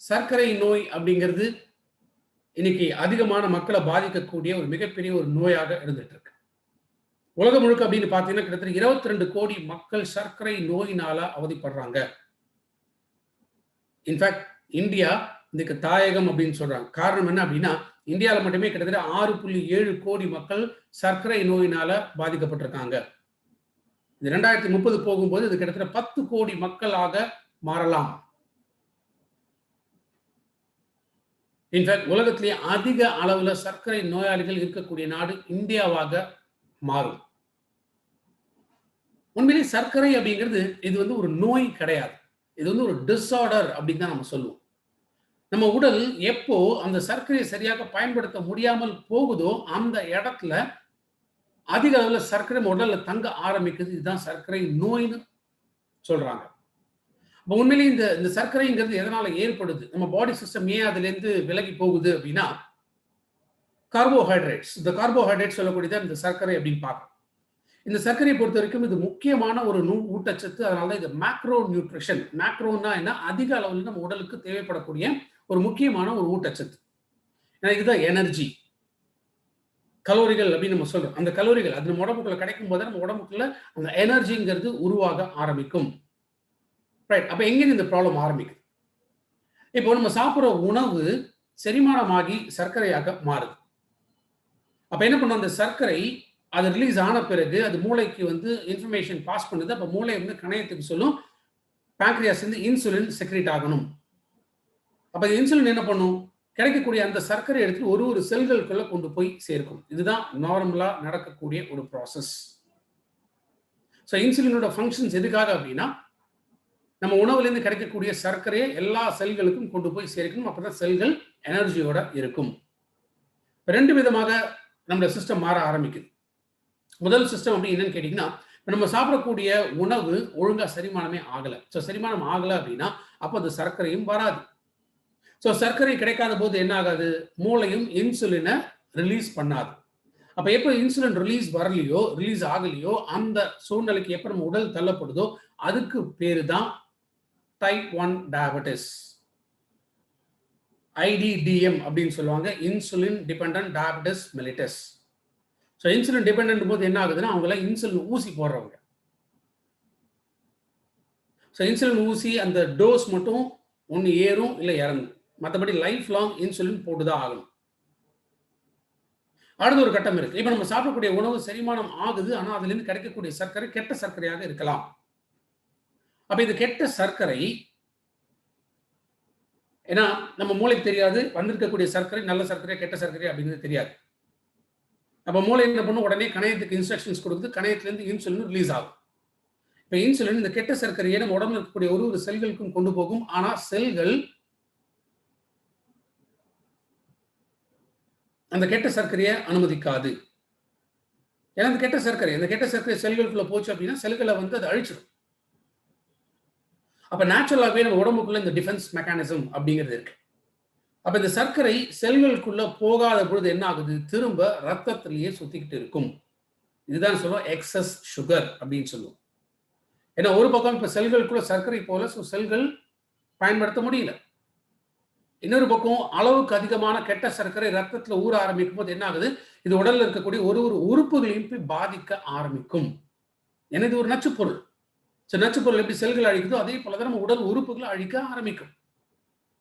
சர்க்கரை நோய் அப்படிங்கிறது இன்னைக்கு அதிகமான மக்களை பாதிக்கக்கூடிய ஒரு மிகப்பெரிய ஒரு நோயாக இருந்துட்டு இருக்கு உலகம் முழுக்க அப்படின்னு பார்த்தீங்கன்னா கிட்டத்தட்ட இருபத்தி ரெண்டு கோடி மக்கள் சர்க்கரை நோயினால அவதிப்படுறாங்க. இன்ஃபேக்ட் இந்தியா இதுக்கு தாயகம் அப்படின்னு சொல்றாங்க. காரணம் என்ன அப்படின்னா இந்தியாவில் மட்டுமே கிட்டத்தட்ட ஆறு புள்ளி ஏழு கோடி மக்கள் சர்க்கரை நோயினால பாதிக்கப்பட்டிருக்காங்க. இது ரெண்டாயிரத்தி முப்பது போகும்போது இது கிட்டத்தட்ட பத்து கோடி மக்களாக மாறலாம். இன்ஃபேக்ட் உலகத்திலேயே அதிக அளவுல சர்க்கரை நோயாளிகள் இருக்கக்கூடிய நாடு இந்தியாவாக மாறும். உண்மையிலே சர்க்கரை அப்படிங்கிறது இது வந்து ஒரு நோய் கிடையாது. இது வந்து ஒரு டிஸார்டர் அப்படின்னு தான் நம்ம சொல்லுவோம். நம்ம உடல் எப்போ அந்த சர்க்கரையை சரியாக பயன்படுத்த முடியாமல் போகுதோ அந்த இடத்துல அதிக அளவில் சர்க்கரை உடலில் உடல்ல தங்க ஆரம்பிக்குது. இதுதான் சர்க்கரை நோய்னு சொல்றாங்க. இப்போ உண்மையிலேயே இந்த இந்த சர்க்கரைங்கிறது எதனால ஏற்படுது? நம்ம பாடி சிஸ்டம் ஏன் அதுலேருந்து விலகி போகுது அப்படின்னா கார்போஹைட்ரேட்ஸ் இந்த கார்போஹைட்ரேட் சொல்லக்கூடியதான் இந்த சர்க்கரை அப்படின்னு பார்க்கணும் இந்த சர்க்கரையை பொறுத்த வரைக்கும் இது முக்கியமான ஒரு நூ ஊட்டச்சத்து. அதனால இது மேக்ரோ நியூட்ரிஷன் மேக்ரோன்னா என்ன? அதிக அளவில் நம்ம உடலுக்கு தேவைப்படக்கூடிய ஒரு முக்கியமான ஒரு ஊட்டச்சத்து. ஏன்னா இதுதான் எனர்ஜி கலோரிகள் அப்படின்னு நம்ம சொல்றோம். அந்த கலோரிகள் அது நம்ம உடம்புக்குள்ள கிடைக்கும் போது நம்ம உடம்புக்குள்ள அந்த எனர்ஜிங்கிறது உருவாக ஆரம்பிக்கும். ரைட் அப்போ எங்கேருந்து இந்த ப்ராப்ளம் ஆரம்பிக்குது? இப்போ நம்ம சாப்பிட்ற உணவு செரிமானமாகி சர்க்கரையாக மாறுது. அப்போ என்ன பண்ணும்? அந்த சர்க்கரை அது ரிலீஸ் ஆன பிறகு அது மூளைக்கு வந்து இன்ஃபர்மேஷன் பாஸ் பண்ணுது. அப்போ மூளை வந்து கணையத்துக்கு சொல்லும் பேங்க்ரியாஸ் வந்து இன்சுலின் செக்ரேட் ஆகணும். அப்போ இன்சுலின் என்ன பண்ணும்? கிடைக்கக்கூடிய அந்த சர்க்கரை எடுத்து ஒரு ஒரு செல்களுக்குள்ள கொண்டு போய் சேர்க்கும். இதுதான் நார்மலாக நடக்கக்கூடிய ஒரு ப்ராசஸ் ஸோ இன்சுலினோட ஃபங்க்ஷன்ஸ் எதுக்காக அப்படின்னா நம்ம உணவுலேருந்து கிடைக்கக்கூடிய சர்க்கரையை எல்லா செல்களுக்கும் கொண்டு போய் சேர்க்கணும். அப்பதான் செல்கள் எனர்ஜியோட இருக்கும். ரெண்டு விதமாக நம்மளோட சிஸ்டம் மாற ஆரம்பிக்குது. முதல் சிஸ்டம் அப்படின்னு என்னன்னு கேட்டிங்கன்னா நம்ம சாப்பிடக்கூடிய உணவு ஒழுங்கா செரிமானமே ஆகலை. ஸோ செரிமானம் ஆகலை அப்படின்னா அப்போ அந்த சர்க்கரையும் வராது. ஸோ சர்க்கரை கிடைக்காத போது என்ன ஆகாது? மூளையும் இன்சுலினை ரிலீஸ் பண்ணாது. அப்போ எப்போ இன்சுலின் ரிலீஸ் வரலையோ ரிலீஸ் ஆகலையோ அந்த சூழ்நிலைக்கு எப்போ நம்ம உடல் தள்ளப்படுதோ அதுக்கு பேர் தான் டைப் ஒன் டயபெட்டிஸ் ஐடிடிஎம் அப்படின்னு சொல்லுவாங்க. Insulin depend diabetes mellitus so insulin depend போது என்ன ஆகுதுன்னா அவங்களாம் இன்சுலின் ஊசி போடுறவங்க. ஸோ இன்சுலின் ஊசி அந்த டோஸ் மட்டும் ஒன்று ஏறும் இல்லை இறங்கும். மற்றபடி லைஃப் லாங் இன்சுலின் போட்டு தான் ஆகணும். அடுத்த ஒரு கட்டம் இருக்கு. இப்போ நம்ம சாப்பிடக்கூடிய உணவு செரிமானம் ஆகுது ஆனால் அதுலேருந்து கிடைக்கக்கூடிய சர்க்கரை கெட்ட சர்க்கரையாக இருக்கலாம். அப்ப இது கெட்ட சர்க்கரை. ஏன்னா நம்ம மூளைக்கு தெரியாது வந்திருக்கக்கூடிய சர்க்கரை நல்ல சர்க்கரை கெட்ட சர்க்கரை அப்படிங்கிறது தெரியாது. நம்ம மூளை என்ன பண்ணும்? உடனே கணையத்துக்கு இன்ஸ்ட்ரக்ஷன்ஸ் கொடுத்து கணையத்திலேருந்து இன்சுலின் ரிலீஸ் ஆகும். இப்போ இன்சுலின் இந்த கெட்ட சர்க்கரையை நம்ம உடம்புல இருக்கக்கூடிய ஒரு ஒரு செல்களுக்கும் கொண்டு போகும். ஆனா செல்கள் அந்த கெட்ட சர்க்கரையை அனுமதிக்காது. ஏன்னா அந்த கெட்ட சர்க்கரை அந்த கெட்ட சர்க்கரை செல்களுக்குள்ள போச்சு அப்படின்னா செல்களை வந்து அதை அழிச்சிடும். அப்ப நேச்சுரலாகவே நம்ம உடம்புக்குள்ள இந்த டிஃபென்ஸ் மெக்கானிசம் அப்படிங்கிறது இருக்கு. அப்ப இந்த சர்க்கரை செல்களுக்குள்ள போகாத பொழுது என்ன ஆகுது? திரும்ப ரத்தத்திலேயே சுத்திக்கிட்டு இருக்கும். இதுதான் சொல்லுவோம் எக்ஸஸ் சுகர் அப்படின்னு சொல்லுவோம். ஏன்னா ஒரு பக்கம் இப்போ செல்களுக்குள்ள சர்க்கரை போல ஸோ செல்கள் பயன்படுத்த முடியல. இன்னொரு பக்கம் அளவுக்கு அதிகமான கெட்ட சர்க்கரை ரத்தத்தில் ஊற ஆரம்பிக்கும் போது என்ன ஆகுது? இது உடல்ல இருக்கக்கூடிய ஒரு ஒரு உறுப்புகளையும் போய் பாதிக்க ஆரம்பிக்கும். எனது ஒரு நச்சுப்பொருள் ஸோ நச்சுப்பொருள் எப்படி செல்கள் அழிக்குதோ அதே போல தான் நம்ம உடல் உறுப்புகளை அழிக்க ஆரம்பிக்கும்.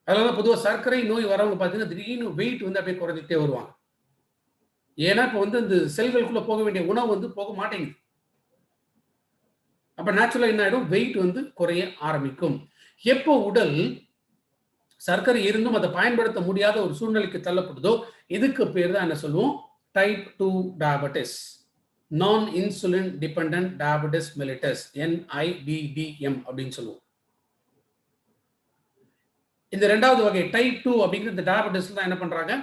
அதனால பொதுவாக சர்க்கரை நோய் வரவங்க பார்த்தீங்கன்னா திடீர்னு வெயிட் வந்து அப்படியே குறைஞ்சிட்டே வருவாங்க. ஏன்னா இப்போ வந்து இந்த செல்களுக்குள்ளே போக வேண்டிய உணவு வந்து போக மாட்டேங்குது. அப்போ நேச்சுரலாக என்ன ஆகிடும் வெயிட் வந்து குறைய ஆரம்பிக்கும். எப்போ உடல் சர்க்கரை இருந்தும் அதை பயன்படுத்த முடியாத ஒரு சூழ்நிலைக்கு தள்ளப்படுதோ இதுக்கு பேர் தான் என்ன சொல்லுவோம்? Type two diabetes non insulin depend diabetes mellitus NIDDM அப்படின்னு சொல்லுவோம். இந்த ரெண்டாவது வகை டைப் டூ அப்படிங்கிற இந்த டயபெட்டிஸ் தான் என்ன பண்றாங்க?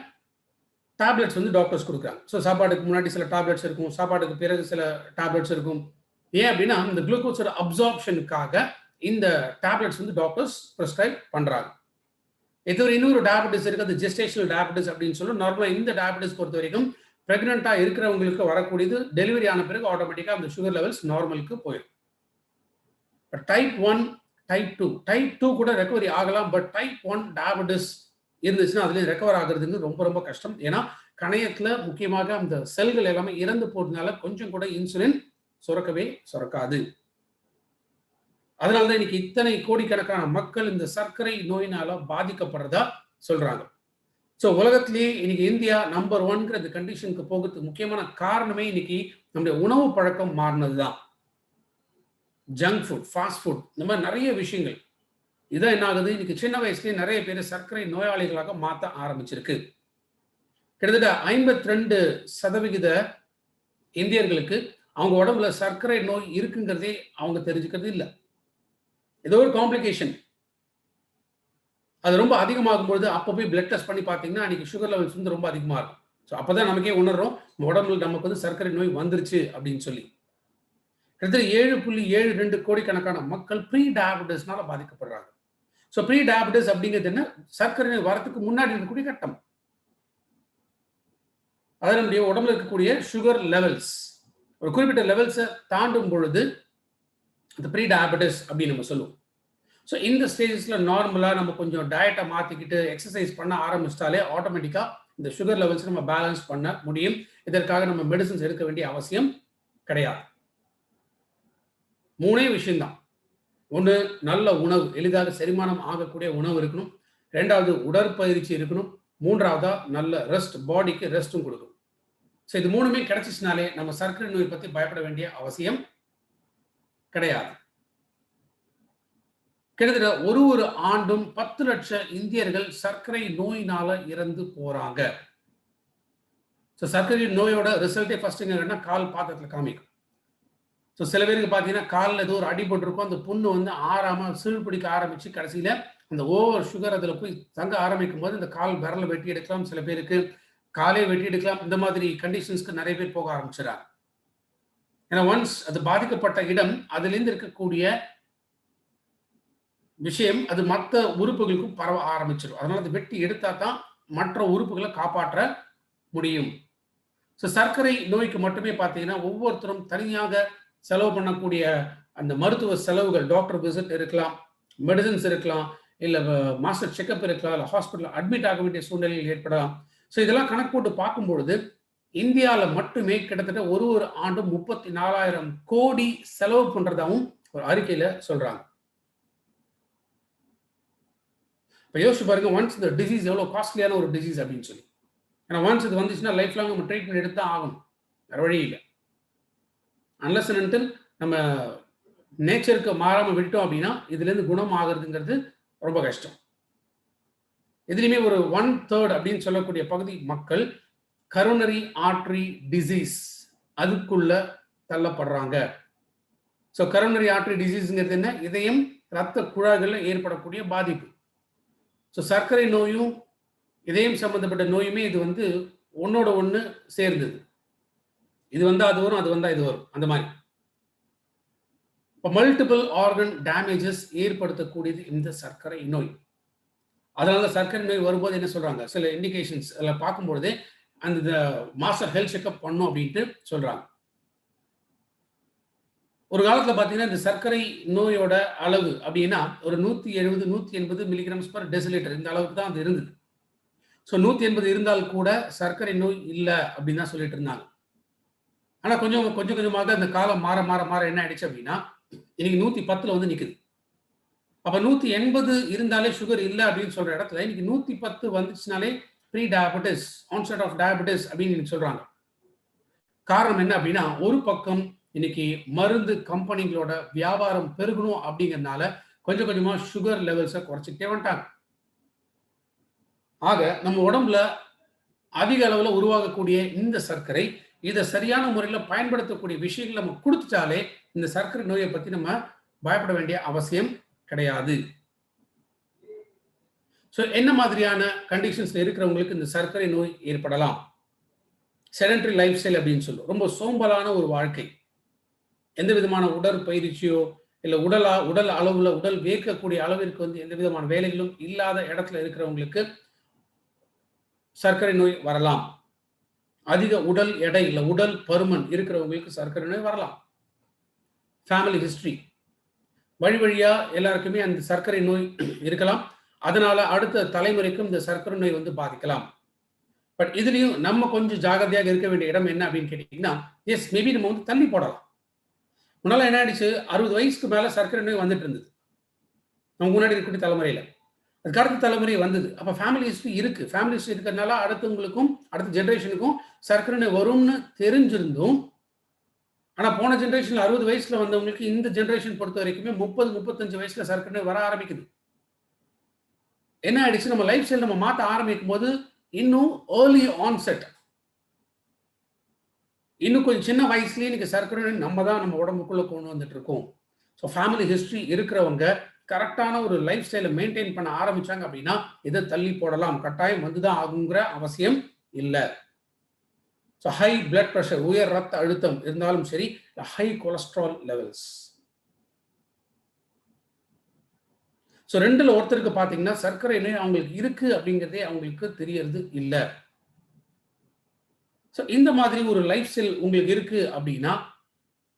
டேப்லெட்ஸ் வந்து டாக்டர்ஸ் கொடுக்குறாங்க. ஸோ சாப்பாடுக்கு முன்னாடி சில டேப்லெட்ஸ் இருக்கும். சாப்பாடுக்கு பிறகு சில டேப்லெட்ஸ் இருக்கும். ஏன் அப்படின்னா இந்த குளுக்கோஸோட அப்சார்ப்ஷனுக்காக இந்த டேப்லெட்ஸ் வந்து டாக்டர்ஸ் ப்ரிஸ்கிரைப் பண்ணுறாங்க இது ஒரு இன்னொரு டயபெட்டிஸ் இருக்குது அது ஜெஸ்டேஷனல் டயபெட்டிஸ் அப்படின்னு சொல்லி நார்மலாக இந்த டயபெட்டிஸ் பொறுத்த வரைக்கும் ப்ரெக்னெண்ட்டாக இருக்கிறவங்களுக்கு வரக்கூடியது டெலிவரி ஆன பிறகு ஆட்டோமேட்டிக்காக அந்த சுகர் லெவல்ஸ் நார்மலுக்கு போயிடும். இப்போ type one type two type two கூட ரெக்கவரி ஆகலாம் பட் டைப் ஒன் டயபெட்டிஸ் இருந்துச்சுன்னா அதுலேயும் ரெக்கவர் ஆகுறதுன்னு ரொம்ப ரொம்ப கஷ்டம். ஏன்னா கணையத்தில் முக்கியமாக அந்த செல்கள் எல்லாமே இறந்து போறதுனால கொஞ்சம் கூட இன்சுலின் சுரக்கவே சுரக்காது. அதனாலதான் இன்னைக்கு இத்தனை கோடிக்கணக்கான மக்கள் இந்த சர்க்கரை நோயினால பாதிக்கப்படுறதா சொல்றாங்க. ஸோ உலகத்திலேயே இன்னைக்கு இந்தியா நம்பர் ஒன்ங்கிற இந்த கண்டிஷனுக்கு போகிறதுக்கு முக்கியமான காரணமே இன்னைக்கு நம்முடைய உணவு பழக்கம் மாறினது தான் ஜங்க் ஃபுட் ஃபாஸ்ட் ஃபுட் இந்த மாதிரி நிறைய விஷயங்கள். இதான் என்ன ஆகுது? இன்னைக்கு சின்ன வயசுலேயே நிறைய பேர் சர்க்கரை நோயாளிகளாக மாற்ற ஆரம்பிச்சிருக்கு. கிட்டத்தட்ட ஐம்பத்தி ரெண்டு சதவிகித இந்தியர்களுக்கு அவங்க உடம்புல சர்க்கரை நோய் இருக்குங்கிறதே அவங்க தெரிஞ்சுக்கிறது இல்லை. ஏதோ ஒரு காம்ப்ளிகேஷன் அது ரொம்ப அதிகமாகும் பொழுது அப்போ போய் பிளட் டெஸ்ட் பண்ணி பார்த்தீங்கன்னா அன்னைக்கு சுகர் லெவல்ஸ் வந்து ரொம்ப அதிகமாக இருக்கும். ஸோ அப்போ தான் நமக்கே உணர்றோம் உடம்புல நமக்கு வந்து சர்க்கரை நோய் வந்துருச்சு அப்படின்னு சொல்லி. கிட்டத்தட்ட ஏழு புள்ளி ஏழு ரெண்டு கோடிக்கணக்கான மக்கள் ப்ரீ டயபிட்டிஸ்னால பாதிக்கப்படுறாங்க. ஸோ ப்ரீ டயபிட்டிஸ் அப்படிங்கிறது என்ன? சர்க்கரை நோய் வரத்துக்கு முன்னாடி இருக்கக்கூடிய கட்டம். அது நம்முடைய உடம்புல இருக்கக்கூடிய சுகர் லெவல்ஸ் ஒரு குறிப்பிட்ட லெவல்ஸை தாண்டும் பொழுது இந்த ப்ரீ டயபிட்டிஸ் அப்படின்னு நம்ம சொல்லுவோம். ஸோ இந்த ஸ்டேஜஸில் நார்மலாக நம்ம கொஞ்சம் டயட்டை மாற்றிக்கிட்டு எக்ஸசைஸ் பண்ண ஆரம்பிச்சிட்டாலே ஆட்டோமேட்டிக்காக இந்த சுகர் லெவல்ஸ் நம்ம பேலன்ஸ் பண்ண முடியும். இதற்காக நம்ம மெடிசன்ஸ் எடுக்க வேண்டிய அவசியம் கிடையாது. மூணே விஷயம்தான். ஒன்று நல்ல உணவு. எளிதாக செரிமானம் ஆகக்கூடிய உணவு இருக்கணும். ரெண்டாவது உடற்பயிற்சி இருக்கணும். மூன்றாவதா நல்ல ரெஸ்ட் பாடிக்கு ரெஸ்ட்டும் கொடுக்கணும். ஸோ இது மூணுமே கிடைச்சிச்சுனாலே நம்ம சர்க்கரை நோய் பற்றி பயப்பட வேண்டிய அவசியம் கிடையாது. கிட்டத்தட்ட ஒரு ஒரு ஆண்டும் பத்து லட்சம் இந்தியர்கள் சர்க்கரை நோயினால இறந்து போறாங்க. ஸோ சர்க்கரை நோயோட ரிசல்ட்டே ஃபர்ஸ்ட் என்ன கால் பாத்திரத்தில் காமிக்கும். ஸோ சில பேருக்கு பார்த்தீங்கன்னா காலில் ஏதோ ஒரு அடிபட்டிருக்கும் அந்த புண்ணு வந்து ஆறாம சீழ் பிடிக்க ஆரம்பிச்சு கடைசியில அந்த ஓவர் சுகர் அதில் போய் தங்க ஆரம்பிக்கும் போது இந்த கால் விரலை வெட்டி எடுக்கலாம். சில பேருக்கு காலே வெட்டி எடுக்கலாம். இந்த மாதிரி கண்டிஷன்ஸ்க்கு நிறைய பேர் போக ஆரம்பிச்சிடறாங்க ஏன்னா ஒன்ஸ் அது பாதிக்கப்பட்ட இடம் அதுலேருந்து இருக்கக்கூடிய விஷயம் அது மற்ற உறுப்புகளுக்கும் பரவ ஆரம்பிச்சிடும் அதனால அது வெட்டி எடுத்தா தான் மற்ற உறுப்புகளை காப்பாற்ற முடியும். ஸோ சர்க்கரை நோய்க்கு மட்டுமே பார்த்தீங்கன்னா ஒவ்வொருத்தரும் தனியாக செலவு பண்ணக்கூடிய அந்த மருத்துவ செலவுகள் டாக்டர் விசிட் இருக்கலாம் மெடிசன்ஸ் இருக்கலாம் இல்லை மாஸ்டர் செக்அப் இருக்கலாம் இல்லை ஹாஸ்பிட்டல் அட்மிட் ஆக வேண்டிய சூழ்நிலைகள் ஏற்படலாம். ஸோ இதெல்லாம் கணக்கு போட்டு பார்க்கும்பொழுது இந்தியாவில் மட்டுமே கிட்டத்தட்ட ஒரு ஒரு ஆண்டும் முப்பத்தி நாலாயிரம் கோடி செலவு பண்ணுறதாகவும் ஒரு அறிக்கையில் சொல்கிறாங்க இப்போ யோசிச்சு பாருங்க ஒன்ஸ் இந்த டிசீஸ் எவ்வளோ காஸ்ட்லியான ஒரு டிசீஸ் அப்படின்னு சொல்லி. ஏன்னா ஒன்ஸ் இது வந்துச்சுன்னா லைஃப் லாங் நம்ம ட்ரீட்மெண்ட் எடுத்து தான் ஆகணும். வேறு வழி இல்லை. அன்லஸ் அன்டில் நம்ம நேச்சருக்கு மாறாமல் விட்டோம் அப்படின்னா இதுலேருந்து குணம் ஆகுறதுங்கிறது ரொம்ப கஷ்டம். இதுலேயுமே ஒரு ஒன் தேர்ட் அப்படின்னு சொல்லக்கூடிய பகுதி மக்கள் கரோனரி ஆர்ட்ரி டிசீஸ் அதுக்குள்ள தள்ளப்படுறாங்க. ஸோ கரோனரி ஆர்ட்ரி டிசீஸ்ங்கிறது என்ன? இதயம் ரத்த குழாய்களில் ஏற்படக்கூடிய பாதிப்பு. ஸோ சர்க்கரை நோயும் இதயம் சம்மந்தப்பட்ட நோயுமே இது வந்து ஒன்னோட ஒன்று சேர்ந்தது. இது வந்தால் அது வரும் அது வந்தால் இது வரும். அந்த மாதிரி. இப்போ மல்டிபிள் ஆர்கன் டேமேஜஸ் ஏற்படுத்தக்கூடியது இந்த சர்க்கரை நோய். அதனால சர்க்கரை நோய் வரும்போது என்ன சொல்கிறாங்க சில இண்டிகேஷன்ஸ் அதில் பார்க்கும்பொழுதே அந்த மாஸ்டர் ஹெல்த் செக்அப் பண்ணும் அப்படின்ட்டு சொல்கிறாங்க ஒரு காலத்தில் பார்த்தீங்கன்னா இந்த சர்க்கரை நோயோட அளவு அப்படின்னா ஒரு நூற்றி எழுபது நூற்றி எண்பது மில்லிகிராம்ஸ் பர் டெசிலிட்டர் இந்த அளவுக்கு தான் அது இருந்தது. ஸோ நூற்றி எண்பது இருந்தால் கூட சர்க்கரை நோய் இல்லை அப்படின்னு தான் சொல்லிட்டு இருந்தாங்க. ஆனால் கொஞ்சம் கொஞ்சம் கொஞ்சமாக அந்த காலம் மாற மாற மாற என்ன ஆயிடுச்சு அப்படின்னா இன்னைக்கு நூற்றி பத்தில் வந்து நிற்குது அப்போ நூற்றி எண்பது இருந்தாலே சுகர் இல்லை அப்படின்னு சொல்ற இடத்துல இன்னைக்கு நூற்றி பத்து வந்துச்சுனாலே pre diabetes onset of diabetes அப்படின்னு சொல்றாங்க. காரணம் என்ன அப்படின்னா ஒரு பக்கம் இன்னைக்கு மருந்து கம்பெனிகளோட வியாபாரம் பெருகணும் அப்படிங்கிறதுனால கொஞ்சம் கொஞ்சமா சுகர் லெவல்ஸை குறைச்சிக்கிட்டே வந்துட்டாங்க. ஆக நம்ம உடம்புல அதிக அளவுல உருவாகக்கூடிய இந்த சர்க்கரை இதை சரியான முறையில் பயன்படுத்தக்கூடிய விஷயங்கள் நம்ம கொடுத்துட்டாலே இந்த சர்க்கரை நோயை பத்தி நம்ம பயப்பட வேண்டிய அவசியம் கிடையாது. ஸோ என்ன மாதிரியான கண்டிஷன்ஸ்ல இருக்கிறவங்களுக்கு இந்த சர்க்கரை நோய் ஏற்படலாம்? செடன்ட்ரி லைஃப் ஸ்டைல் அப்படின்னு சொல்லுவோம் ரொம்ப சோம்பலான ஒரு வாழ்க்கை. எந்த விதமான உடற்பயிற்சியோ இல்லை உடலா உடல் அளவுல உடல் வேர்க்கக்கூடிய அளவிற்கு வந்து எந்த விதமான வேலைகளும் இல்லாத இடத்துல இருக்கிறவங்களுக்கு சர்க்கரை நோய் வரலாம். அதிக உடல் எடை இல்லை உடல் பருமன் இருக்கிறவங்களுக்கு சர்க்கரை நோய் வரலாம். ஃபேமிலி ஹிஸ்டரி வழி வழியா எல்லாருக்குமே அந்த சர்க்கரை நோய் இருக்கலாம். அதனால அடுத்த தலைமுறைக்கும் இந்த சர்க்கரை நோய் வந்து பாதிக்கலாம். பட் இதுலயும் நம்ம கொஞ்சம் ஜாகிரதையாக இருக்க வேண்டிய இடம் என்ன அப்படின்னு கேட்டீங்கன்னா எஸ் மேபி நம்ம வந்து தள்ளி போடலாம். முன்னால என்ன ஆயிடுச்சு? அறுபது வயசுக்கு மேல சர்க்கரை நோய் வந்துட்டு இருந்தது. நமக்கு முன்னாடி இருக்கக்கூடிய தலைமுறையில. அதுக்கு அடுத்த தலைமுறை வந்தது. அப்ப ஃபேமிலி ஹிஸ்ட்ரி இருக்கு. ஃபேமிலி ஹிஸ்ட்ரி இருக்கிறதுனால அடுத்தவங்களுக்கும் அடுத்த ஜென்ரேஷனுக்கும் சர்க்கரை நோய் வரும்னு தெரிஞ்சிருந்தும் ஆனா போன ஜென்ரேஷன்ல அறுபது வயசுல வந்தவங்களுக்கு இந்த ஜென்ரேஷன் பொறுத்த வரைக்குமே முப்பது முப்பத்தஞ்சு வயசுல சர்க்கரை நோய் வர ஆரம்பிக்குது. என்ன ஆயிடுச்சு? நம்ம லைஃப் ஸ்டைல் நம்ம மாற்ற ஆரம்பிக்கும் போது இன்னும் ஏர்லி ஆன்செட் இன்னும் கொஞ்சம் சின்ன வயசுலேயே இன்னைக்கு சர்க்கரை நம்ம தான் நம்ம உடம்புக்குள்ளே கொண்டு வந்துட்டு இருக்கோம். ஸோ ஃபேமிலி ஹிஸ்ட்ரி இருக்கிறவங்க கரெக்டான ஒரு லைஃப் ஸ்டைலை மெயின்டைன் பண்ண ஆரம்பிச்சாங்க அப்படின்னா இதை தள்ளி போடலாம். கட்டாயம் வந்துதான் ஆகுங்கிற அவசியம் இல்லை. ஸோ ஹை பிளட் ப்ரெஷர் உயர் ரத்த அழுத்தம் இருந்தாலும் சரி ஹை கொலஸ்ட்ரால் லெவல்ஸ் ஸோ ரெண்டில் ஒருத்தருக்கு பார்த்தீங்கன்னா சர்க்கரை நோய் அவங்களுக்கு இருக்கு அப்படிங்கிறதே அவங்களுக்கு தெரியறது இல்லை. ஸோ இந்த மாதிரி ஒரு லைஃப் ஸ்டைல் உங்களுக்கு இருக்கு அப்படின்னா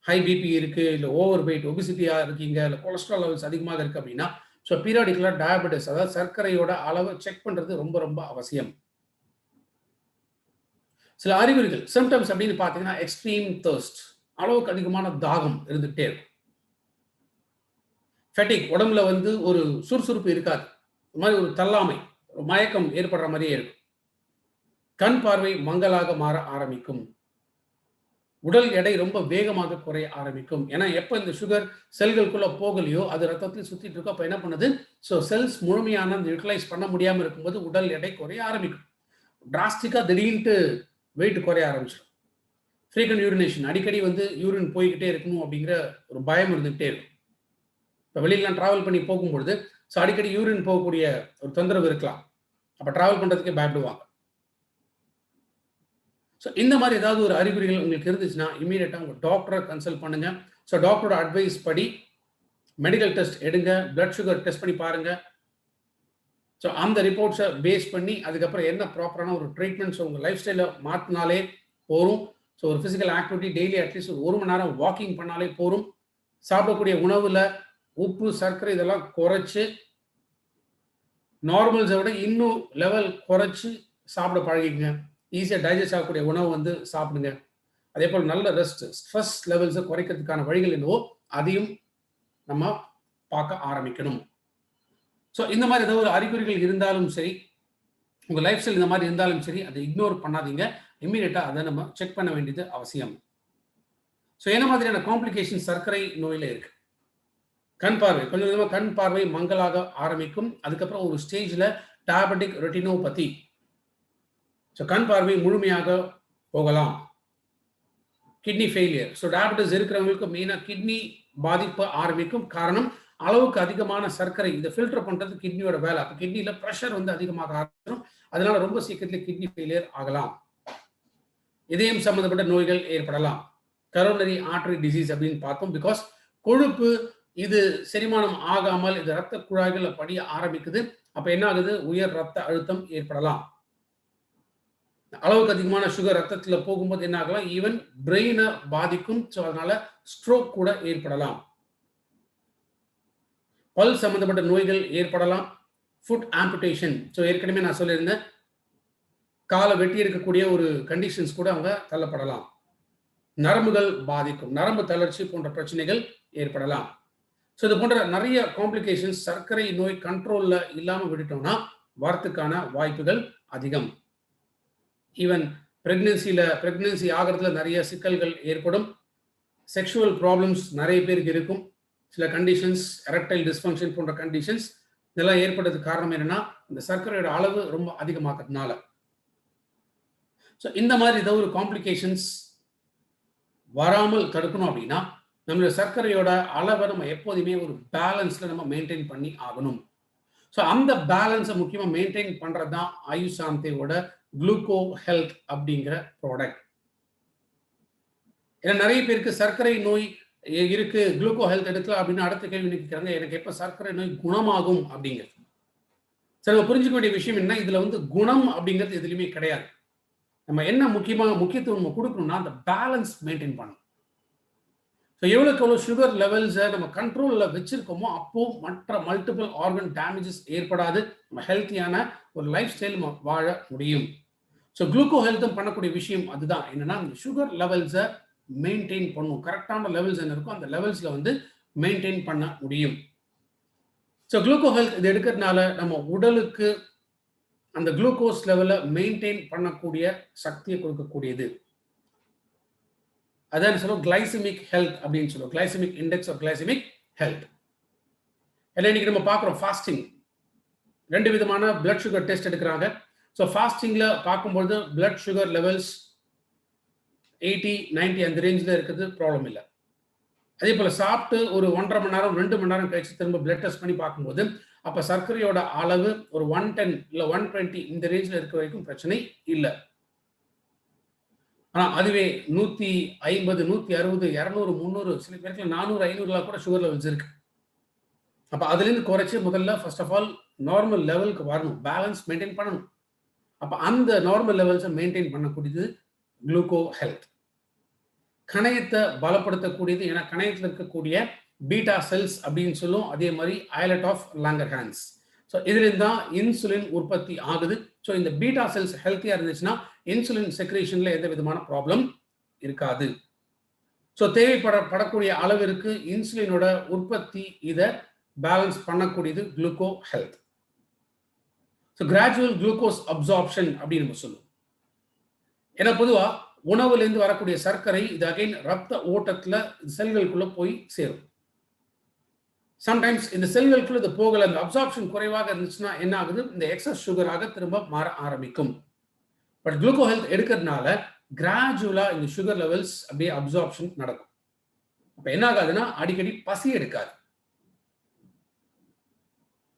ஹை பிபி இருக்கு இல்லை ஓவர் வெயிட் ஒபிசிட்டியா இருக்கீங்க இல்லை கொலஸ்ட்ரால் லெவல்ஸ் அதிகமாக இருக்கு அப்படின்னா ஸோ பீரியாடிக்கலாக டயபெட்டிஸ் அதாவது சர்க்கரையோட அளவை செக் பண்றது ரொம்ப ரொம்ப அவசியம். சில அறிகுறிகள் சிம்டம்ஸ் அப்படின்னு பார்த்தீங்கன்னா எக்ஸ்ட்ரீம் தர்ஸ்ட் அளவுக்கு அதிகமான தாகம் இருந்துகிட்டே இருக்கும். ஃபெட்டிக் உடம்புல வந்து ஒரு சுறுசுறுப்பு இருக்காது. இந்த மாதிரி ஒரு தள்ளாமை ஒரு மயக்கம் ஏற்படுற மாதிரியே இருக்கும். கண் பார்வை மங்கலாக மாற ஆரம்பிக்கும். உடல் எடை ரொம்ப வேகமாக குறைய ஆரம்பிக்கும். ஏன்னா எப்போ இந்த சுகர் செல்களுக்குள்ள போகலையோ அது ரத்தத்தில் சுத்திட்டு இருக்கோ அப்போ என்ன பண்ணுது? ஸோ செல்ஸ் முழுமையான அந்த யூட்டிலைஸ் பண்ண முடியாமல் இருக்கும்போது உடல் எடை குறைய ஆரம்பிக்கும். டிராஸ்டிக்காக திடீர்னு வெயிட் குறைய ஆரம்பிச்சிடும். ஃப்ரீக்வன்ட் யூரினேஷன் அடிக்கடி வந்து யூரின் போய்கிட்டே இருக்கணும் அப்படிங்கிற ஒரு பயம் இருந்துகிட்டே இருக்கும். இப்போ வெளியிலாம் ட்ராவல் பண்ணி போகும்பொழுது ஸோ அடிக்கடி யூரின் போகக்கூடிய ஒரு தொந்தரவு இருக்கலாம். அப்போ ட்ராவல் பண்ணுறதுக்கே பயப்படுவாங்க. ஸோ இந்த மாதிரி ஏதாவது ஒரு அறிகுறிகள் உங்களுக்கு இருந்துச்சுன்னா இமீடியட்டாக உங்கள் டாக்டரை கன்சல்ட் பண்ணுங்க. ஸோ டாக்டரோட அட்வைஸ் படி மெடிக்கல் டெஸ்ட் எடுங்க பிளட் சுகர் டெஸ்ட் பண்ணி பாருங்க. ஸோ அந்த ரிப்போர்ட்ஸை பேஸ் பண்ணி அதுக்கப்புறம் என்ன ப்ராப்பரான ஒரு ட்ரீட்மெண்ட்ஸ் உங்கள் லைஃப் ஸ்டைலை மாற்றினாலே போகும் ஸோ ஒரு ஃபிசிக்கல் ஆக்டிவிட்டி டெய்லி அட்லீஸ்ட் ஒரு மணி நேரம் வாக்கிங் பண்ணாலே போகும் சாப்பிடக்கூடிய உணவில் உப்பு சர்க்கரை இதெல்லாம் குறைச்சி நார்மல்ஸை விட இன்னும் லெவல் குறைச்சி சாப்பிட பழகிங்க ஈஸியாக டைஜஸ்ட் ஆகக்கூடிய உணவு வந்து சாப்பிடுங்க. அதே போல் நல்ல ரெஸ்ட் ஸ்ட்ரெஸ் லெவல்ஸை குறைக்கிறதுக்கான வழிகள் என்னவோ அதையும் நம்ம பார்க்க ஆரம்பிக்கணும். ஸோ இந்த மாதிரி ஏதோ ஒரு அறிகுறிகள் இருந்தாலும் சரி உங்கள் லைஃப் ஸ்டைல் இந்த மாதிரி இருந்தாலும் சரி அதை இக்னோர் பண்ணாதீங்க. இம்மீடியட்டாக அதை நம்ம செக் பண்ண வேண்டியது அவசியம். ஸோ என்ன மாதிரியான காம்ப்ளிகேஷன் சர்க்கரை நோயில் இருக்கு? கண் பார்வை கொஞ்சம் கொஞ்சமாக கண் பார்வை மங்கலாக ஆரம்பிக்கும். அதுக்கப்புறம் ஒரு ஸ்டேஜில் டயபெட்டிக் ரெட்டினோபதி ஸோ கண் பார்வை முழுமையாக போகலாம். கிட்னி ஃபெயிலியர் ஸோ டயபெட்டிஸ் இருக்கிறவங்களுக்கு மெயினாக கிட்னி பாதிப்பு ஆரம்பிக்கும் காரணம் அளவுக்கு அதிகமான சர்க்கரை. இந்த ஃபில்டர் பண்ணுறது கிட்னியோட வேலை. அப்போ கிட்னியில் ப்ரெஷர் வந்து அதிகமாக ஆரம்பிச்சிடும். அதனால ரொம்ப சீக்கிரத்தில் கிட்னி ஃபெயிலியர் ஆகலாம். இதயம் சம்மந்தப்பட்ட நோய்கள் ஏற்படலாம். கரோனரி ஆர்டரி டிசீஸ் அப்படின்னு பார்த்தோம். பிகாஸ் கொழுப்பு இது செரிமானம் ஆகாமல் இது ரத்த குழாய்களில் படிய ஆரம்பிக்குது. அப்போ என்ன ஆகுது? உயர் ரத்த அழுத்தம் ஏற்படலாம். அளவுக்கு அதிகமான சுகர் ரத்தத்தில் போகும்போது என்ன ஆகலாம்? ஈவன் பிரெயினை பாதிக்கும். ஸோ அதனால ஸ்ட்ரோக் கூட ஏற்படலாம். பல் சம்பந்தப்பட்ட நோய்கள் ஏற்படலாம். ஃபுட் ஆம்புடேஷன் ஸோ ஏற்கனவே நான் சொல்லியிருந்தேன். காலை வெட்டி இருக்கக்கூடிய ஒரு கண்டிஷன்ஸ் கூட அவங்க தள்ளப்படலாம். நரம்புகள் பாதிக்கும். நரம்பு தளர்ச்சி போன்ற பிரச்சனைகள் ஏற்படலாம். ஸோ இது போன்ற நிறைய காம்ப்ளிகேஷன்ஸ் சர்க்கரை நோய் கண்ட்ரோலில் இல்லாமல் விட்டுட்டோம்னா வரத்துக்கான வாய்ப்புகள் அதிகம். ஈவன் ப்ரெக்னென்சியில் ப்ரெக்னென்சி ஆகிறதுல நிறைய சிக்கல்கள் ஏற்படும். செக்ஷுவல் ப்ராப்ளம்ஸ் நிறைய பேருக்கு இருக்கும். சில கண்டிஷன்ஸ் எரக்டைல் டிஸ்ஃபங்க்ஷன் போன்ற கண்டிஷன்ஸ் இதெல்லாம் ஏற்பட்டதுக்கு காரணம் என்னன்னா இந்த சர்க்கரையோட அளவு ரொம்ப அதிகமாக்கிறதுனால. ஸோ இந்த மாதிரி ஏதோ ஒரு காம்ப்ளிகேஷன்ஸ் வராமல் தடுக்கணும் அப்படின்னா நம்மளோட சர்க்கரையோட அளவை நம்ம எப்போதுமே ஒரு பேலன்ஸ்ல நம்ம மெயின்டைன் பண்ணி ஆகணும். ஸோ அந்த பேலன்ஸை முக்கியமாக மெயின்டைன் பண்ணுறது தான் ஆயுஷ் சாந்தேவோட குளுக்கோ ஹெல்த் அப்படிங்கிற ப்ராடக்ட் ஏன்னா நிறைய பேருக்கு சர்க்கரை நோய் இருக்கு குளுக்கோ ஹெல்த் எடுக்கலாம் அப்படின்னு அடுத்த கேள்வி நினைக்கிறாங்க எனக்கு எப்போ சர்க்கரை நோய் குணமாகும் அப்படிங்கிறது. சரி நம்ம புரிஞ்சுக்க வேண்டிய விஷயம் என்ன? இதுல வந்து குணம் அப்படிங்கிறது எதுலையுமே கிடையாது. நம்ம என்ன முக்கியமாக முக்கியத்துவம் நம்ம கொடுக்கணும்னா அந்த பேலன்ஸ் மெயின்டைன் பண்ணணும். ஸோ எவ்வளோக்கு எவ்வளோ சுகர் லெவல்ஸை நம்ம கண்ட்ரோலில் வச்சுருக்கோமோ அப்போது மற்ற மல்டிபிள் ஆர்கன் டேமேஜஸ் ஏற்படாது. நம்ம ஹெல்த்தியான ஒரு லைஃப் ஸ்டைல் வாழ முடியும். ஸோ குளுக்கோ ஹெல்த்தும் பண்ணக்கூடிய விஷயம் அதுதான். என்னென்னா இந்த சுகர் லெவல்ஸை மெயின்டைன் பண்ணும். கரெக்டான லெவல்ஸ் என்ன இருக்கோ அந்த லெவல்ஸில் வந்து மெயின்டைன் பண்ண முடியும். ஸோ குளுக்கோ ஹெல்த் இது எடுக்கிறதுனால நம்ம உடலுக்கு அந்த குளுக்கோஸ் லெவலை மெயின்டைன் பண்ணக்கூடிய சக்தியை கொடுக்கக்கூடியது. அதான் சொல்லுவோம் கிளைசிமிக் ஹெல்த் அப்படின்னு சொல்லுவோம் glycemic index of glycemic health எல்லாம் இன்னைக்கு நம்ம பார்க்குறோம் ஃபாஸ்டிங் ரெண்டு விதமான பிளட் சுகர் டெஸ்ட் எடுக்கிறாங்க. ஸோ ஃபாஸ்டிங்கில் பார்க்கும்பொழுது blood sugar levels eighty ninety அந்த ரேஞ்சில் இருக்கிறது ப்ராப்ளம் இல்லை. அதே போல் சாப்பிட்டு ஒரு ஒன்றரை மணி நேரம் ரெண்டு மணி நேரம் கழிச்சு திரும்ப பிளட் டெஸ்ட் பண்ணி பார்க்கும்போது அப்போ சர்க்கரையோட அளவு ஒரு ஒன் டென் இல்லை ஒன் டுவெண்ட்டி இந்த ரேஞ்சில் இருக்க வரைக்கும் பிரச்சனை இல்லை. ஆனால் அதுவே நூற்றி ஐம்பது நூற்றி அறுபது இரநூறு முந்நூறு சில பேருக்கு நானூறு ஐநூறுலாம் கூட சுகர் லெவல்ஸ் இருக்கு. அப்போ அதுலேருந்து குறைச்சி முதல்ல ஃபர்ஸ்ட் ஆஃப் ஆல் நார்மல் லெவலுக்கு வரணும். பேலன்ஸ் மெயின்டைன் பண்ணணும். அப்போ அந்த நார்மல் லெவல்ஸை மெயின்டைன் பண்ணக்கூடியது குளுக்கோ ஹெல்த் கணையத்தை பலப்படுத்தக்கூடியது ஏன்னா கணையத்தில் இருக்கக்கூடிய பீட்டா செல்ஸ் அப்படின்னு சொல்லும் அதே மாதிரி islet of Langerhans so இதுலேருந்து தான் இன்சுலின் உற்பத்தி ஆகுது. ஸோ இந்த பீட்டா செல்ஸ் ஹெல்த்தியாக இருந்துச்சுன்னா இன்சுலின் செக்ரேஷனில் எந்த விதமான ப்ராப்ளம் இருக்காது. ஸோ தேவைப்பட படக்கூடிய அளவிற்கு இன்சுலினோட உற்பத்தி இதை பேலன்ஸ் பண்ணக்கூடியது Gluco Health so gradual glucose absorption அப்படின்னு நம்ம சொல்லுவோம். ஏன்னா பொதுவாக உணவுலேருந்து வரக்கூடிய சர்க்கரை இது அகைன் ரத்த ஓட்டத்தில் செல்களுக்குள்ளே போய் சேரும். சம்டைம்ஸ் இந்த செல்களுக்குள்ள இது போகல அந்த அப்சார்ப்ஷன் குறைவாக இருந்துச்சுன்னா என்ன ஆகுது? இந்த எக்ஸஸ் சுகராக திரும்ப மாற ஆரம்பிக்கும். பட் குளுக்கோ ஹெல்த் எடுக்கிறதுனால கிராஜுவலா இந்த சுகர் லெவல்ஸ் அப்படியே அப்சார்ப்ஷன் நடக்கும். அப்ப என்ன ஆகாதுன்னா அடிக்கடி பசி எடுக்காது.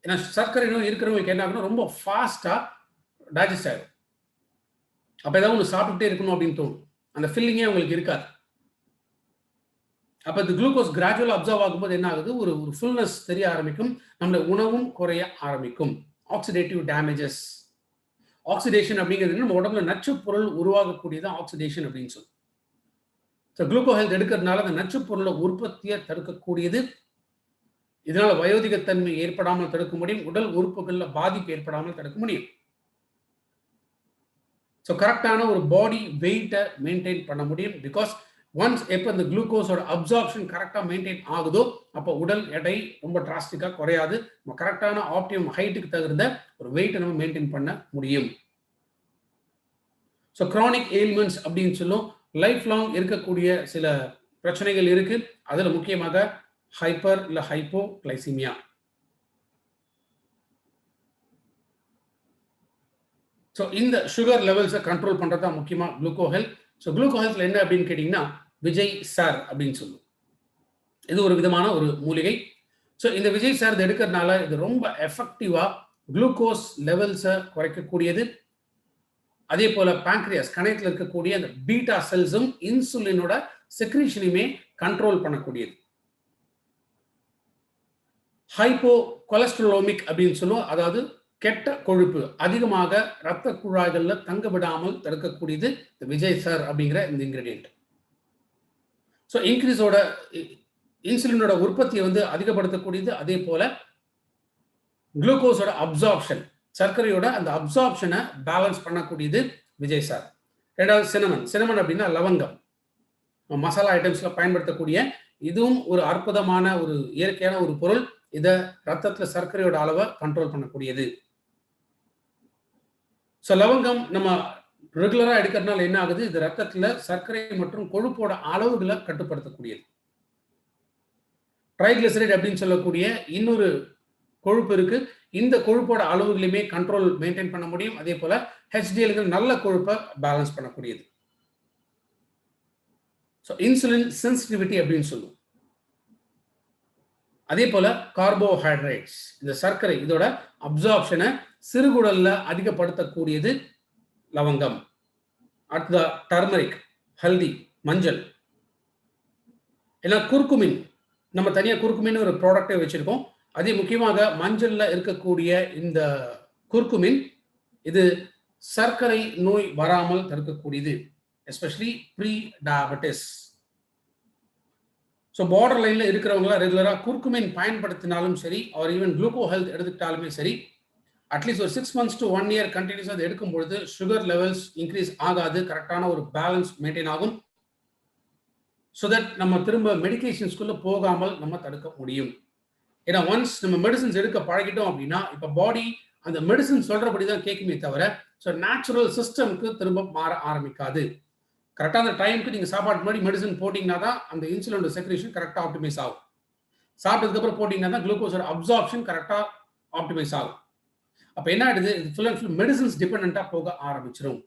ஏன்னா சர்க்கரை நோய் இருக்கிறவங்களுக்கு என்ன ஆகுதுன்னா ரொம்ப ஃபாஸ்டா டைஜஸ்ட் ஆகும் அப்ப ஏதாவது ஒன்று சாப்பிட்டுட்டே இருக்கணும் அப்படின்னு தோணும். அந்த ஃபில்லிங்கே உங்களுக்கு இருக்காது. அப்போ இந்த குளுக்கோஸ் கிராஜுவல் அப்சர்வ் ஆகும்போது என்ன ஆகுது? ஒரு ஒரு ஃபுல்னஸ் தெரிய ஆரம்பிக்கும். நம்மளோட உணவும் குறைய ஆரம்பிக்கும். ஆக்சிடேட்டிவ் டேமேஜஸ் ஆக்சிடேஷன் அப்படிங்கிறது நம்ம உடம்புல நச்சு பொருள் ஆக்சிடேஷன் அப்படின்னு சொல்லி ஸோ குளுக்கோ ஹெல்த் எடுக்கிறதுனால அந்த நச்சுப்பொருளை உற்பத்தியை தடுக்கக்கூடியது. இதனால வயோதிகத்தன்மை ஏற்படாமல் தடுக்க முடியும். உடல் உறுப்புகளில் பாதிப்பு ஏற்படாமல் தடுக்க முடியும். ஸோ கரெக்டான ஒரு பாடி வெயிட்டை மெயின்டைன் பண்ண முடியும். பிகாஸ் ஒன்ஸ் எப்போ இந்த குளுக்கோஸோட அப்சார்ப்ஷன் கரெக்டாக மெயின்டைன் ஆகுதோ அப்போ உடல் எடை ரொம்ப டிராஸ்டிக்காக குறையாது. நம்ம கரெக்டான ஆப்டியம் ஹைட்டுக்கு தகுந்த ஒரு வெயிட்டை நம்ம மெயின்டைன் பண்ண முடியும். ஸோ க்ரானிக் எயில்மெண்ட்ஸ் அப்படின்னு சொல்லும் லைஃப் லாங் இருக்கக்கூடிய சில பிரச்சனைகள் இருக்கு. அதில் முக்கியமாக ஹைப்பர் இல்லை ஹைப்போ கிளைசிமியா ஸோ இந்த சுகர் லெவல்ஸை கண்ட்ரோல் பண்ணுறது தான் முக்கியமாக குளுக்கோஹெல்த் ஸோ குளுக்கோ என்ன அப்படின்னு கேட்டிங்கன்னா விஜய் சார் அப்படின்னு சொல்லுவோம். இது ஒரு விதமான ஒரு மூலிகை. ஸோ இந்த விஜய் சார் இது எடுக்கிறதுனால இது ரொம்ப எஃபெக்டிவாக குளுக்கோஸ் லெவல்ஸை குறைக்கக்கூடியது. அதே போல பேங்க்ரியாஸ் கணையத்தில் இருக்கக்கூடிய அந்த பீட்டா செல்ஸும் இன்சுலினோட செக்ரீஷனையுமே கண்ட்ரோல் பண்ணக்கூடியது. ஹைப்போ கொலஸ்ட்ரோலோமிக் அப்படின்னு சொல்லுவோம். அதாவது கெட்ட கொழுப்பு அதிகமாக இரத்த குழாய்களில் தங்க விடாமல் தடுக்கக்கூடியது இந்த விஜய் சார் அப்படிங்கிற இந்த இன்கிரீடியன்ட் ஸோ இன்க்ரீஸோட இன்சுலினோட உற்பத்தியை வந்து அதிகப்படுத்தக்கூடியது அதே போல குளுக்கோஸோட அப்சார்ப்ஷன் சர்க்கரையோட அந்த அப்சார்ப்ஷனை பேலன்ஸ் பண்ணக்கூடியது விஜய் சார். ரெண்டாவது சினமன் சினமன் அப்படின்னா லவங்கம். மசாலா ஐட்டம்ஸில் பயன்படுத்தக்கூடிய இதுவும் ஒரு அற்புதமான ஒரு இயற்கையான ஒரு பொருள். இதை ரத்தத்தில் சர்க்கரையோட அளவை கண்ட்ரோல் பண்ணக்கூடியது. ஸோ லவங்கம் நம்ம ரெகுலராக எடுக்கிறதுனால என்ன ஆகுது? இது ரத்தத்தில் சர்க்கரை மற்றும் கொழுப்போட அளவுகளை கட்டுப்படுத்தக்கூடியது. ட்ரைக்ளிசரைட் அப்படின்னு சொல்லக்கூடிய இன்னொரு கொழுப்பு இருக்கு. இந்த கொழுப்போட அளவுகளையுமே கண்ட்ரோல் மெயின்டைன் பண்ண முடியும். அதே போல ஹெச்டிஎல்கள் நல்ல கொழுப்பை பேலன்ஸ் பண்ணக்கூடியது. ஸோ இன்சுலின் சென்சிட்டிவிட்டி அப்படின்னு சொல்லுவோம். அதே போல கார்போஹைட்ரேட்ஸ் இந்த சர்க்கரை இதோட அப்சார்ப்ஷனை சிறுகுடல்ல அதிகப்படுத்தக்கூடியது லவங்கம். அடுத்த டர்மரிக் ஹல்தி மஞ்சள். ஏன்னா குர்குமின் நம்ம தனியாக குர்குமின் ஒரு ப்ராடக்டை வச்சிருக்கோம். அதே முக்கியமாக மஞ்சளில் இருக்கக்கூடிய இந்த குர்குமின் இது சர்க்கரை நோய் வராமல் தடுக்கக்கூடியது especially pre diabetes so border லைனில் இருக்கிறவங்களாம் ரெகுலராக குர்குமின் பயன்படுத்தினாலும் சரி அவர் ஈவன் குளுக்கோ ஹெல்த் எடுத்துக்கிட்டாலுமே சரி அட்லீஸ்ட் ஒரு six months to one year continues அது எடுக்கும் பொழுது சுகர் லெவல்ஸ் இன்க்ரீஸ் ஆகாது கரெக்டான ஒரு பேலன்ஸ் மெயின்டைன் ஆகும். ஸோ தட் நம்ம திரும்ப மெடிக்கேஷன்ஸ்குள்ளே போகாமல் நம்ம தடுக்க முடியும். ஏன்னா ஒன்ஸ் நம்ம மெடிசன்ஸ் எடுக்க பழகிட்டோம் அப்படின்னா இப்போ பாடி அந்த மெடிசன் சொல்றபடி தான் கேட்குமே தவிர ஸோ நேச்சுரல் சிஸ்டம்க்கு திரும்ப மாற ஆரம்பிக்காது. கரெக்டாக அந்த டைமுக்கு நீங்கள் சாப்பாடு முன்னாடி மெடிசன் போட்டிங்கன்னா தான் அந்த இன்சுலினோட செக்ரேஷன் கரெக்டாக ஆப்டிமைஸ் ஆகும். சாப்பிட்டதுக்கப்புறம் போட்டிங்கன்னா தான் குளுக்கோஸோட அப்சார்ப்ஷன் கரெக்டாக ஆப்டிமைஸ் ஆகும். அப்போ என்ன ஆயிடுது? ஃபுல் அண்ட் ஃபுல் மெடிசன்ஸ் டிபெண்ட்டாக போக ஆரம்பிச்சிடும்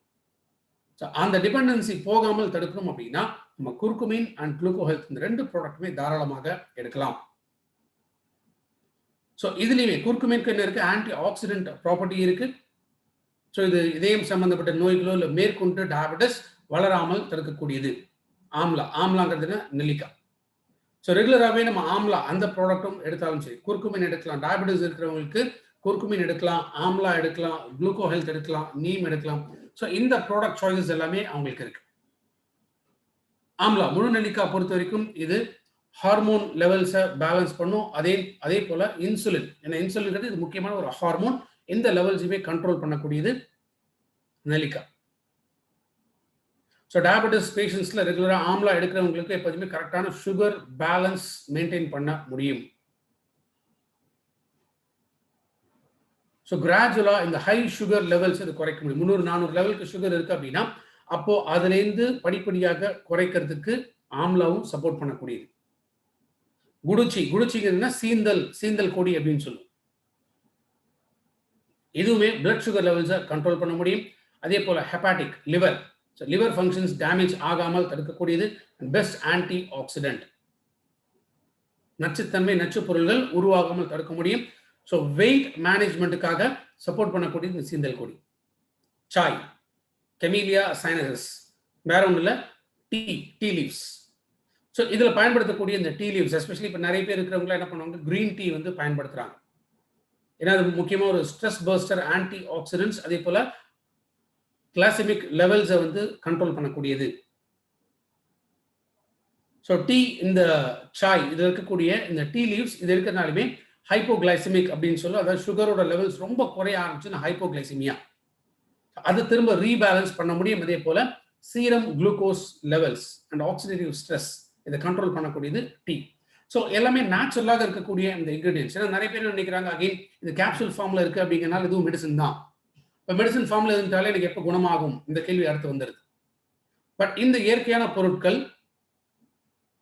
ஸோ அந்த டிபெண்டன்சி போகாமல் தடுக்கணும் அப்படின்னா நம்ம குர்குமின் அண்ட் குளுக்கோ ஹெல்த் இந்த ரெண்டு ப்ராடக்ட்டுமே தாராளமாக எடுக்கலாம். ஸோ இதுலேயுமே குர்குமின்க்கு என்ன இருக்குது ஆன்டி ஆக்சிடென்ட் ப்ராப்பர்ட்டி இருக்கு. ஸோ இது இதயம் சம்பந்தப்பட்ட நோய்களோ இல்லை மேற்கொண்டு டயபெட்டிஸ் வளராமல் தடுக்கக்கூடியது. ஆம்லா. ஆம்லாங்கிறது நெல்லிக்காய் ஸோ ரெகுலராகவே நம்ம ஆம்லா அந்த ப்ராடக்ட்டும் எடுத்தாலும் சரி குர்குமின் எடுக்கலாம். டயபெட்டிஸ் இருக்கிறவங்களுக்கு குர்குமின் எடுக்கலாம் ஆம்லா எடுக்கலாம் குளுக்கோ ஹெல்த் எடுக்கலாம் நீம் எடுக்கலாம். ஸோ இந்த ப்ராடக்ட் சாய்ஸஸ் எல்லாமே அவங்களுக்கு இருக்கு. ஆம்லா முழு நெல்லிக்காய் பொறுத்த வரைக்கும் இது ஹார்மோன் லெவல்ஸை பேலன்ஸ் பண்ணும். அதே அதே போல இன்சுலின் ஏன்னா இன்சுலின்ங்கிறது இது முக்கியமான ஒரு ஹார்மோன் இந்த லெவல்ஸுமே கண்ட்ரோல் பண்ணக்கூடியது நெல்லிக்காய். ஸோ டயபெட்டிஸ் பேஷண்ட்ஸில் ரெகுலராக ஆம்லா எடுக்கிறவங்களுக்கு எப்போதுமே கரெக்டான சுகர் பேலன்ஸ் மெயின்டைன் பண்ண முடியும். ஸோ கிராஜுவலாக இந்த ஹை சுகர் லெவல்ஸ் இது குறைக்க முடியும். முந்நூறு நானூறு லெவலுக்கு சுகர் இருக்குது அப்படின்னா அப்போ அதுலேருந்து படிப்படியாக குறைக்கிறதுக்கு ஆம்லாவும் சப்போர்ட் பண்ணக்கூடியது. குடுச்சி குடிச்சிங்கிறதுனா சீந்தல் சீந்தல் கொடி அப்படின்னு சொல்லுவோம். இதுவுமே பிளட் சுகர் லெவல்ஸை கண்ட்ரோல் பண்ண முடியும். அதே போல hepatic liver so liver functions damage ஆகாமல் தடுக்கக்கூடியது பெஸ்ட் ஆன்டி ஆக்சிடென்ட் நச்சுத்தன்மை நச்சு பொருள்கள் உருவாகாமல் தடுக்க முடியும். ஸோ வெயிட் மேனேஜ்மெண்ட்டுக்காக சப்போர்ட் பண்ணக்கூடிய இந்த சீந்தல் கொடி. சாய் கெமீலியா சைனசஸ் வேற ஒன்றும் இல்லை டீ டீ லீவ்ஸ் ஸோ இதில் பயன்படுத்தக்கூடிய இந்த டீ லீவ்ஸ் எஸ்பெஷலி இப்போ நிறைய பேர் இருக்கிறவங்களாம் என்ன பண்ணுவாங்க க்ரீன் டீ வந்து பயன்படுத்துகிறாங்க ஏன்னா அது முக்கியமாக ஒரு ஸ்ட்ரெஸ் பர்ஸ்டர் ஆன்டி ஆக்சிடென்ட்ஸ் அதே போல் கிளாசிமிக் லெவல்ஸை வந்து கண்ட்ரோல் பண்ணக்கூடியது. ஸோ டீ இந்த சாய் இதில் இருக்கக்கூடிய இந்த டீ லீவ்ஸ் இது இருக்கிறதுனாலுமே ஹைப்போகிளைசிமிக் அப்படின்னு சொல்லி அதாவது சுகரோட லெவல்ஸ் ரொம்ப குறைய ஆரம்பிச்சுன்னா ஹைப்போகிளைசிமியா அது திரும்ப ரீபேலன்ஸ் பண்ண முடியும். அதே போல serum glucose levels and oxidative stress இதை கண்ட்ரோல் பண்ணக்கூடியது டீ ஸோ எல்லாமே நேச்சுரலாக இருக்கக்கூடிய இந்த இன்க்ரீடியன்ஸ் ஏன்னா நிறைய பேர் நினைக்கிறாங்க அகைன் இது கேப்சூல் ஃபார்ம்ல இருக்கு அப்படிங்கிறனால இதுவும் மெடிசன் தான். இப்போ மெடிசன் ஃபார்ம்ல இருந்தாலே எனக்கு எப்போ குணமாகும்? இந்த கேள்வி அடுத்து வந்துடுது பட் இந்த இயற்கையான பொருட்கள்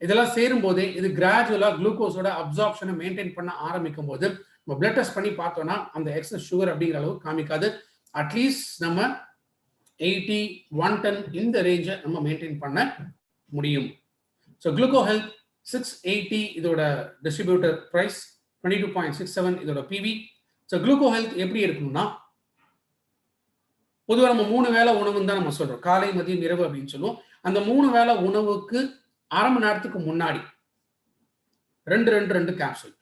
இதெல்லாம் சேரும் போதே இது கிராஜுவலா குளுக்கோஸோட அப்சார்ப்ஷனை மெயின்டைன் பண்ண ஆரம்பிக்கும் போது நம்ம பிளட் டெஸ்ட் பண்ணி பார்த்தோம்னா அந்த எக்ஸஸ் சுகர் அப்படிங்கிற அளவு காமிக்காது. அட்லீஸ்ட் நம்ம எயிட்டி ஒன் டென் இந்த ரேஞ்சை நம்ம மெயின்டைன் பண்ண முடியும். So Gluco Health six eighty இதோட distributor price twenty two point six seven இதோட பிவி ஸோ குளுக்கோ ஹெல்த் எப்படி இருக்கணும்னா பொதுவாக நம்ம மூணு வேளை உணவுன்னு தான் நம்ம சொல்றோம். காலை மதியம் இரவு அப்படின்னு சொல்லுவோம். அந்த மூணு வேளை உணவுக்கு அரை மணி நேரத்துக்கு முன்னாடி. ரெண்டு ரெண்டு ரெண்டு கேப்சூல்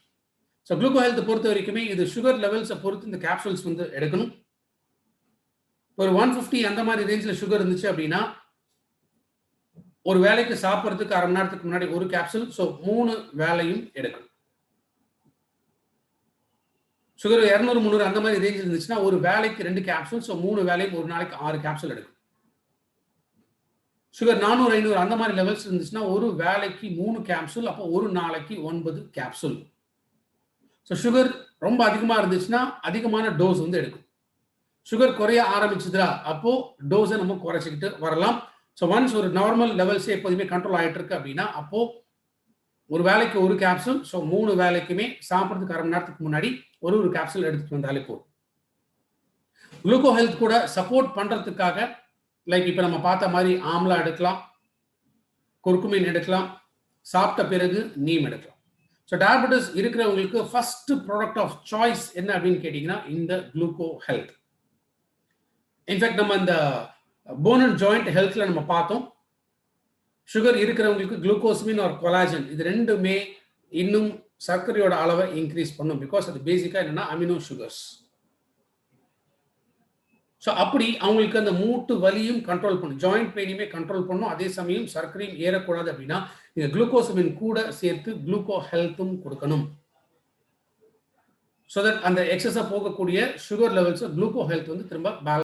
ஸோ குளுக்கோ ஹெல்த் பொறுத்த வரைக்குமே இது சுகர் லெவல்ஸை பொறுத்து இந்த கேப்சூல்ஸ் வந்து எடுக்கணும். ஒரு ஒன் ஃபிஃப்டி அந்த மாதிரி ரேஞ்சில் சுகர் இருந்துச்சு அப்படின்னா ஒரு வேலைக்கு சாப்பிட்றதுக்கு அரை மணி நேரத்துக்கு முன்னாடி ஒரு கேப்சூல் ஸோ மூணு வேலையும் எடுக்கணும். சுகர் இரநூறு முந்நூறு அந்த மாதிரி ரேஞ்ச் இருந்துச்சுன்னா ஒரு வேலைக்கு ரெண்டு கேப்சூல் ஸோ மூணு வேலைக்கு ஒரு நாளைக்கு ஆறு கேப்சூல் எடுக்கும். சுகர் நானூறு ஐநூறு அந்த மாதிரி லெவல்ஸ் இருந்துச்சுன்னா ஒரு வேலைக்கு மூணு கேப்சூல் அப்போ ஒரு நாளைக்கு ஒன்பது கேப்சூல் ஸோ சுகர் ரொம்ப அதிகமாக இருந்துச்சுன்னா அதிகமான டோஸ் வந்து எடுக்கும். சுகர் குறைய ஆரம்பிச்சுதுரா அப்போ டோஸை நம்ம குறைச்சிக்கிட்டு வரலாம். ஸோ ஒன்ஸ் ஒரு நார்மல் லெவல்ஸே எப்போதுமே கண்ட்ரோல் ஆகிட்டு இருக்கு அப்படின்னா அப்போ ஒரு வேலைக்கு ஒரு கேப்சூல் ஸோ மூணு வேலைக்குமே சாப்பிட்றதுக்கு அரை மணி நேரத்துக்கு முன்னாடி ஒரு ஒரு கேப்சூல் எடுத்துட்டு வந்தாலே போதும். குளுக்கோ ஹெல்த் கூட சப்போர்ட் பண்ணுறதுக்காக லைக் இப்போ நம்ம பார்த்த மாதிரி ஆம்லா எடுக்கலாம் குர்குமின் எடுக்கலாம் சாப்பிட்ட பிறகு நீம் எடுக்கலாம். ஸோ டயபெட்டிஸ் இருக்கிறவங்களுக்கு ஃபர்ஸ்ட் ப்ராடக்ட் ஆஃப் சாய்ஸ் என்ன அப்படின்னு கேட்டிங்கன்னா இந்த குளுக்கோ ஹெல்த் இன்ஃபேக்ட் நம்ம இந்த போன் அண்ட் ஜாயிண்ட் ஹெல்த்தில் நம்ம பார்த்தோம். சுகர் இருக்கிறவங்களுக்கு குளுக்கோஸ்மின் ஒரு கொலாஜன் இது ரெண்டுமே இன்னும் சர்க்கரையோட அளவை இன்க்ரீஸ் பண்ணும். பிகாஸ் அது பேசிக்காக என்னென்னா அமினோ சுகர்ஸ் ஸோ அப்படி அவங்களுக்கு அந்த மூட்டு வலியும் கண்ட்ரோல் பண்ணும். ஜாயிண்ட் பெயினையுமே கண்ட்ரோல் பண்ணும். அதே சமயம் சர்க்கரையும் ஏறக்கூடாது அப்படின்னா நீங்கள் குளுக்கோசமின் கூட சேர்த்து குளுக்கோ ஹெல்த்தும் கொடுக்கணும். ஸோ தட் அந்த எக்ஸஸாக போகக்கூடிய சுகர் லெவல்ஸை குளுக்கோ ஹெல்த் வந்து திரும்ப பேலன்ஸ்